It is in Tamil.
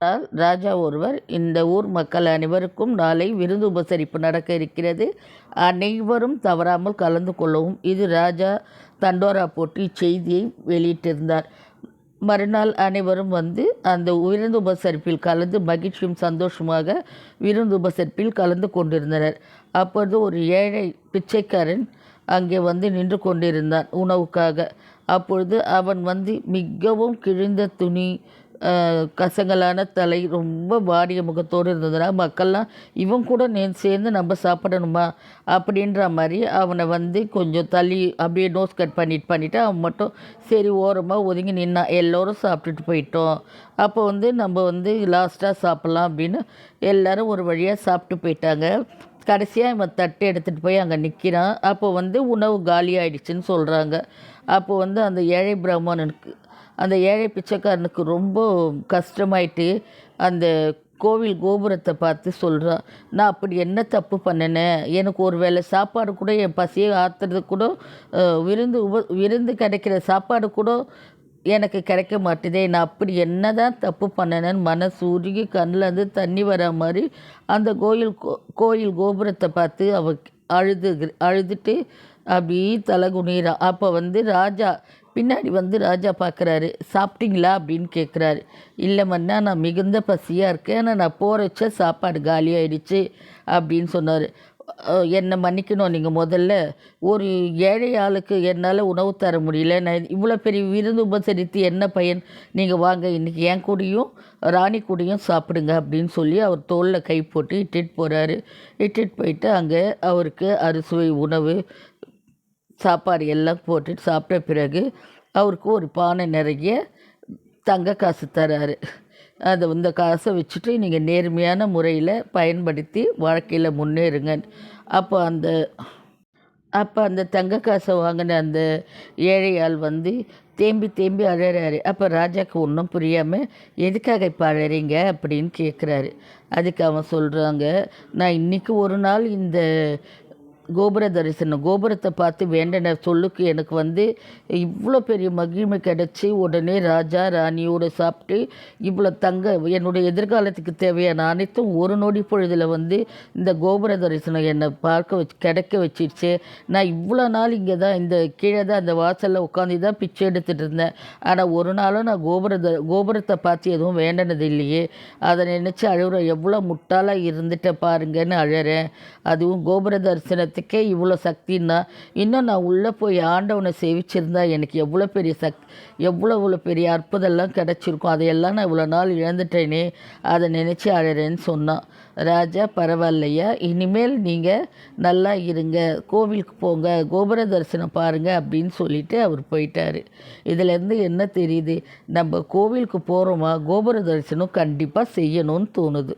ஆனால் ராஜா ஒருவர் இந்த ஊர் மக்கள் அனைவருக்கும் நாளை விருந்து உபசரிப்பு நடக்க இருக்கிறது. அனைவரும் தவறாமல் கலந்து கொள்ளவும் இது ராஜா தண்டோரா போட்டு இச்செய்தியை வெளியிட்டிருந்தார். மறுநாள் அனைவரும் வந்து அந்த விருந்து உபசரிப்பில் கலந்து மகிழ்ச்சியும் சந்தோஷமாக விருந்து உபசரிப்பில் கலந்து கொண்டிருந்தனர். அப்பொழுது ஒரு ஏழை பிச்சைக்காரன் அங்கே வந்து நின்று கொண்டிருந்தான் உணவுக்காக. அப்பொழுது அவன் வந்து மிகவும் கிழிந்த துணி கசங்கலான தலை ரொம்ப வாடிய முகத்தோடு இருந்ததுன்னா மக்கள்லாம் இவன் கூட நே சேர்ந்து நம்ம சாப்பிடணுமா அப்படின்ற மாதிரி அவனை வந்து கொஞ்சம் தள்ளி அப்படியே நோஸ் கட் பண்ணிட்டு பண்ணிவிட்டு அவன் மட்டும் சரி ஓரமாக ஒதுங்கி நின்னா எல்லோரும் சாப்பிட்டுட்டு போயிட்டோம். அப்போ வந்து நம்ம வந்து லாஸ்ட்டாக சாப்பிட்லாம் அப்படின்னு எல்லோரும் ஒரு வழியாக சாப்பிட்டு போயிட்டாங்க. கடைசியாக இவன் தட்டு எடுத்துகிட்டு போய் அங்கே நிற்கிறான் அப்போ வந்து உணவு காலி ஆயிடுச்சுன்னு சொல்கிறாங்க அப்போ வந்து அந்த ஏழை பிராமணனுக்கு அந்த ஏழை பிச்சைக்காரனுக்கு ரொம்ப கஷ்டமாயிட்டு அந்த கோவில் கோபுரத்தை பார்த்து சொல்கிறான் நான் அப்படி என்ன தப்பு பண்ணினேன் எனக்கு ஒரு வேளை சாப்பாடு கூட என் பசியை ஆற்றுறது கூட விருந்து உப விருந்து கிடைக்கிற சாப்பாடு கூட எனக்கு கிடைக்க மாட்டேதே. நான் அப்படி என்ன தான் தப்பு பண்ணினேன்னு மனசு உருகி கண்ணிலேருந்து தண்ணி வர மாதிரி அந்த கோயில் கோ கோயில் கோபுரத்தை பார்த்து அவ அழுது அழுதுட்டு அப்படி தலை குனிகிறான் அப்போ வந்து ராஜா பின்னாடி வந்து ராஜா பார்க்குறாரு சாப்பிட்டீங்களா? அப்படின்னு கேட்குறாரு. இல்லை மன்னா நான் மிகுந்த பசியாக இருக்கேன். ஆனால் நான் போகிறச்ச சாப்பாடு காலியாகிடுச்சு அப்படின்னு சொன்னார். என்னை மன்னிக்கணும் நீங்கள் முதல்ல. ஒரு ஏழை ஆளுக்கு என்னால் உணவு தர முடியல. நான் இவ்வளோ பெரிய விருந்து உபசரித்து என்ன பையன்? நீங்கள் வாங்க இன்றைக்கி என் கூடயும் ராணி கூடயும் சாப்பிடுங்க அப்படின்னு சொல்லி அவர் தோளில் கை போட்டு இட்டுட்டு போகிறாரு இட்டுட்டு போயிட்டு அங்கே அவருக்கு அறுசுவை உணவு சாப்பாடு எல்லாம் போட்டுட்டு சாப்பிட்ட பிறகு அவருக்கு ஒரு பானை நிறைய தங்க காசு தராரு. அதை இந்த காசை வச்சுட்டு நீங்கள் நேர்மையான முறையில் பயன்படுத்தி வாழ்க்கையில் முன்னேறுங்க. அப்போ அந்த அப்போ அந்த தங்க காசை வாங்கின அந்த ஏழையால் வந்து தேம்பி தேம்பி அழறாரு. அப்போ ராஜாவுக்கு ஒன்றும் புரியாமல் எதுக்காக இப்போ அழறீங்க? அப்படின்னு கேட்குறாரு அதுக்கு அவன் சொல்கிறாங்க நான் இன்றைக்கி ஒரு நாள் இந்த கோபுர தரிசனம் கோபுரத்தை பார்த்து வேண்டின சொல்லுக்கு எனக்கு வந்து இவ்வளோ பெரிய மகிமை கிடச்சி உடனே ராஜா ராணியோடு சாப்பிட்டு இவ்வளோ தங்க என்னுடைய எதிர்காலத்துக்கு தேவையான அனைத்தும் ஒரு நொடி பொழுதில் வந்து இந்த கோபுர தரிசனம் என்னை பார்க்க வச்சு கிடைக்க வச்சிருச்சு. நான் இவ்வளோ நாள் இங்கே தான் இந்த கீழே தான் அந்த வாசலில் உட்காந்து தான் பிச்சை எடுத்துகிட்டு இருந்தேன். ஆனால் ஒரு நாளும் நான் கோபுர கோபுரத்தை பார்த்து எதுவும் வேண்டினது இல்லையே. அதை நினச்சி அழுகிற எவ்வளோ முட்டாளாக இருந்துட்ட பாருங்கன்னு அழகிறேன் அதுவும் கோபுர தரிசனத்தை செய்கிறதுக்கே இவ்வளோ சக்தின்னா இன்னும் நான் உள்ளே போய் ஆண்டவனை சேவிச்சிருந்தா எனக்கு எவ்வளோ பெரிய சக் எவ்வளோ இவ்வளோ பெரிய அற்புதம்லாம் கிடச்சிருக்கும். அதையெல்லாம் நான் இவ்வளோ நாள் இழந்துட்டேனே அதை நினச்சி அழறேன்னு சொன்னான். ராஜா பரவாயில்லையா? இனிமேல் நீங்கள் நல்லா இருங்க. கோவிலுக்கு போங்க. கோபுர தரிசனம் பாருங்கள் அப்படின்னு சொல்லிட்டு அவர் போயிட்டார். இதிலேருந்து என்ன தெரியுது? நம்ம கோவிலுக்கு போகிறோமா கோபுர தரிசனம் கண்டிப்பாக செய்யணும்னு தோணுது.